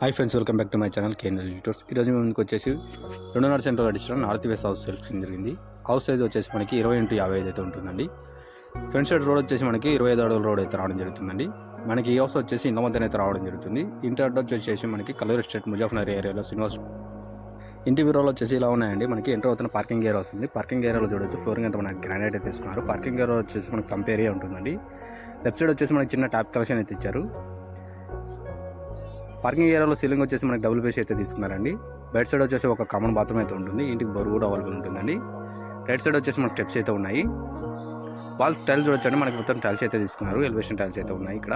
Hi friends welcome back to my channel KNL litres ఈరోజు మేము ముందుకు వచ్చేసి రెండున్నర సెంటర్ అడిచిన నార్త్ వెస్ట్ హౌస్ సెలెక్షన్ జరిగింది. హౌస్ సైజ్ వచ్చేసి మనకి ఇరవై ఇంటూ యాభై ఐదు అయితే ఉంటుందండి. ఫ్రంట్ సైడ్ రోడ్ వచ్చేసి మనకి ఇరవై ఐదు అడుగుల రోడ్ అయితే రావడం జరుగుతుందండి. మనకి ఈ హౌస్ వచ్చేసి ఇంట్లో మధ్యన అయితే రావడం జరుగుతుంది. ఇంటి అడ్రస్ వచ్చేసి మనకి కలర్ ఎస్టేట్ ముజాఫ్నగర్ ఏరియాలో శ్రీనివాస్ ఇంటి వివరాలు వచ్చేసి ఇలా ఉన్నాయండి. మనకి ఎంటర్ అవుతున్న పార్కింగ్ ఏరియా వస్తుంది. పార్కింగ్ ఏరియాలో చూడొచ్చు ఫ్లోరింగ్ అంతా మనకి గ్రానైట్ అయితే తీసుకున్నారు. పార్కింగ్ ఏరియా వచ్చేసి మనకి సంప్ ఏరియా ఉంటుందండి. లెఫ్ట్ సైడ్ వచ్చేసి మనకి చిన్న ట్యాప్ కలెక్షన్ అయితే ఇచ్చారు. పార్కింగ్ ఏరియాలో సీలింగ్ వచ్చేసి మనకి డబుల్ బేస్ అయితే తీసుకున్నారండి. రైట్ సైడ్ వచ్చేసి ఒక కామన్ బాత్రూమ్ అయితే ఉంటుంది. ఇంటికి బోర్ కూడా అవైలబుల్ ఉంటుందండి. రైట్ సైడ్ వచ్చేసి మనకి స్టెప్స్ అయితే ఉన్నాయి. వాల్ టైల్స్ చూడొచ్చండి. మనకి మొత్తం టైల్స్ అయితే తీసుకున్నారు. ఎలివేషన్ టైల్స్ అయితే ఉన్నాయి ఇక్కడ.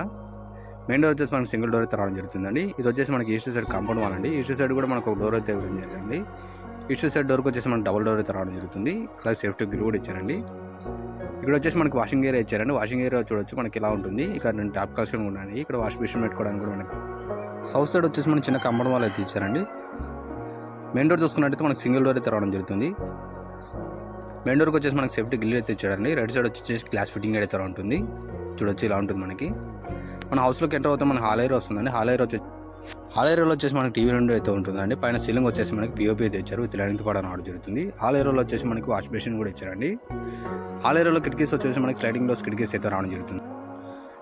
మెయిన్ డోర్ వచ్చేసి మనకి సింగిల్ డోర్ అయితే రావడం జరుగుతుందండి. ఇది వచ్చేసి మనకి ఈస్ట్ సైడ్ కాంపౌండ్ వాల్ అండి. ఈస్ట్ సైడ్ కూడా మనకు ఒక డోర్ అయితే ఇవ్వడం జరిగిందండి. ఈస్ట్ సైడ్ డోర్కి వచ్చేసి మనకి డబుల్ డోర్ అయితే రావడం జరుగుతుంది. అలాగే సేఫ్టీ గ్రిల్ కూడా ఇచ్చారండి. ఇక్కడ వచ్చేసి మనకి వాషింగ్ ఏరియా ఇచ్చారండి. వాషింగ్ ఏరియా చూడొచ్చు. మనకి ఇలా ఉంటుంది. ఇక్కడ రెండు ట్యాప్ కలెక్షన్ ఉన్నాయి. ఇక్కడ వాష్ మిషన్ పెట్టుకోవడానికి కూడా మనకి సౌత్ సైడ్ వచ్చేసి మనకి చిన్న కంపౌండ్ వాళ్ళు అయితే ఇచ్చారండి. మెయిన్ డోర్ చూసుకున్నట్టయితే మనకి సింగిల్ డోర్ అయితే రావడం జరుగుతుంది. మెయిన్ డోర్కి వచ్చేసి మనకి సేఫ్టీ గిల్లీ అయితే ఇచ్చాడండి రైట్ సైడ్ వచ్చేసి గ్లాస్ ఫిట్టింగ్ అయితే ఉంటుంది. చూడొచ్చు ఇలా ఉంటుంది మనకి. మన హౌస్లోకి ఎంటర్ అవుతే మన హాల్ ఏరియా వస్తుందండి. హాల్ ఏరియా వచ్చేసి హాల్ ఏరియాలో వచ్చేసి మనకి టీవీ రెండు అయితే ఉంటుందండి. పైన సీలింగ్ వచ్చేసి మనకి పిఓపి అయితే ఇచ్చారు. విత్ లైనింగ్ కూడా రావడం జరుగుతుంది. హాల్ ఏరియాలో వచ్చేసి మనకి వాష్ బేసిన్ కూడా ఇచ్చారండి. హాల్ ఏరియాలో కిటికీస్ వచ్చేసి మనకి స్లైడింగ్ డోర్స్ కిటికీస్ అయితే రావడం జరుగుతుంది.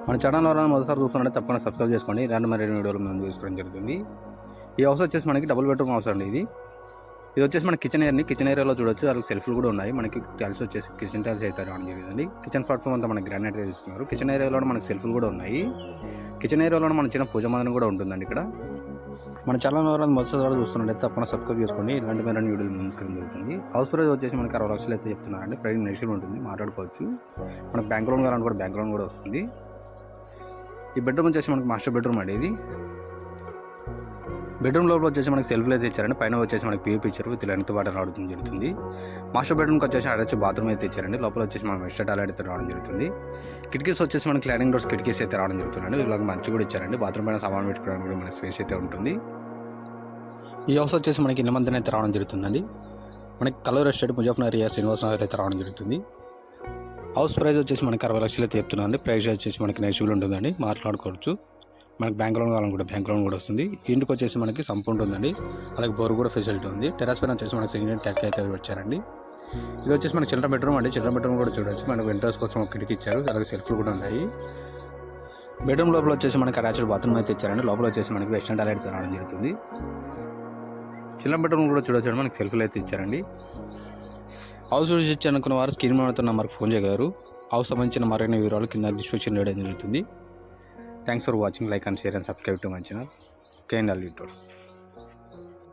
మన ఛానల్ ఎవరైనా మొదటిసారి చూస్తున్నట్టే తప్పకుండా సబ్స్క్రైబ్ చేసుకోండి. ఇలాంటి మరి వీడియోలు మేము చూసుకోవడం జరుగుతుంది. ఈ హౌస్ వచ్చేసి మనకి డబుల్ బెడ్రూమ్ హౌస్ అండి ఇది. ఇది వచ్చేసి మన కిచెన్ ఏరియాని కిచెన్ ఏరియాలో చూడొచ్చు. వాళ్ళకి సెల్ఫ్లు కూడా ఉన్నాయి. మనకి టైల్స్ వచ్చేసి కిచెన్ టైల్స్ అయితే రావడం జరిగిందండి. కిచెన్ ప్లాట్ఫామ్ అంతా మనకి గ్రానైట్ తీసుకున్నారు కిచెన్ ఏరియాలో మనకి సెల్ఫ్లు కూడా ఉన్నాయి. కిచెన్ ఏరియాలో మన చిన్న పూజ మందిరం కూడా ఉంటుందండి ఇక్కడ. మన ఛానల్ ఎవరైనా మొదటిసారి చూస్తున్నట్లయితే తప్పకుండా సబ్స్క్రైబ్ చేసుకోండి. ఇలాంటి మీద వీడియోలు ముందుకు జరుగుతుంది. హౌస్ ప్రైస్ వచ్చేసి మనకి అరవై లక్షలు అయితే చెప్తున్నారండి. ప్రైస్ నెక్స్ట్ ఉంటుంది. మాట్లాడుకోవచ్చు. మనకి బ్యాంక్ లోన్ కావాలంటే కూడా బ్యాంక్ లోన్ కూడా వస్తుంది. ఈ బెడ్రూమ్ వచ్చేసి మనకి మాస్టర్ బెడ్రూమ్ అండి ఇది. బెడ్రూమ్ లోపల వచ్చేసి మనకి సెల్ఫ్లు అయితే ఇచ్చారండి పైన వచ్చేసి మనకి పీపీ ఇచ్చారు. విత్ లెంత్ వాటర్ రావడం జరుగుతుంది. మాస్టర్ బెడ్రూమ్కి వచ్చేసి అటాచ్ బాత్రూమ్ అయితే ఇచ్చారండి లోపల వచ్చేసి మనం ఎక్స్ట్రా టాయిలెట్ అయితే రావడం జరుగుతుంది. కిటికీస్ వచ్చేసి మనకి క్లైనింగ్ డోర్స్ కిటికీస్ అయితే రావడం జరుగుతుందండి. ఇలాగ మంచి కూడా ఇచ్చారండి. బాత్రూమ్ పైన సామాన్ పెట్టుకోవడానికి కూడా మన స్పేస్ అయితే ఉంటుంది. ఈ హౌస్ వచ్చేసి మనకి ఇన్న అయితే రావడం జరుగుతుందండి. మనకి colour estate Mujafnagar area Srinivasa Nagar అయితే రావడం జరుగుతుంది. హౌస్ ప్రైస్ వచ్చేసి మనకి అరవై లక్షలు అయితే ప్రైస్ వచ్చేసి మనకి నెగిటివ్ ఉంటుందండి. మాట్లాడుకోవచ్చు. మనకి బ్యాంక్ లోన్ కావాలని కూడా బ్యాంక్ లోన్ కూడా వస్తుంది. ఇంటికి వచ్చేసి మనకి సంపూర్ణ ఉందండి అలాగే బోర్ కూడా ఫెసిలిటీ ఉంది. టెరాస్ పైన వచ్చేసి మనకి సింగిల్ ట్యాక్ అయితే వచ్చారండి ఇది వచ్చేసి మనకి చిల్డ్రన్ బెడ్రూమ్ అండి. చిల్డ్రన్ బెడ్రూమ్ కూడా చూడొచ్చు. మనకు వింటర్స్ కోసం ఒక కిటికీ ఇచ్చారు. అలాగే సెల్ఫ్లు కూడా ఉన్నాయి. బెడ్రూమ్ లోపల వచ్చేసి మనకి అటాచ్డ్ బాత్రూమ్ అయితే ఇచ్చారండి. లోపల వచ్చేసి మనకి వెస్టర్న్ టాయిలెట్ రావడం జరుగుతుంది. చిల్డ్రన్ బెడ్రూమ్ కూడా చూడొచ్చు మనకి సెల్ఫ్లు అయితే ఇచ్చారండి. హౌస్ విజిట్ అనుకున్న వారు స్క్రీన్ మీద నెంబర్కి ఫోన్ చేయగలరు. హౌస్ సంబంధించిన మరిన్ని వివరాలు కింద డిస్క్రిప్షన్ వేయడం జరుగుతుంది. Thanks for watching like and share and subscribe to my channel KNL YouTube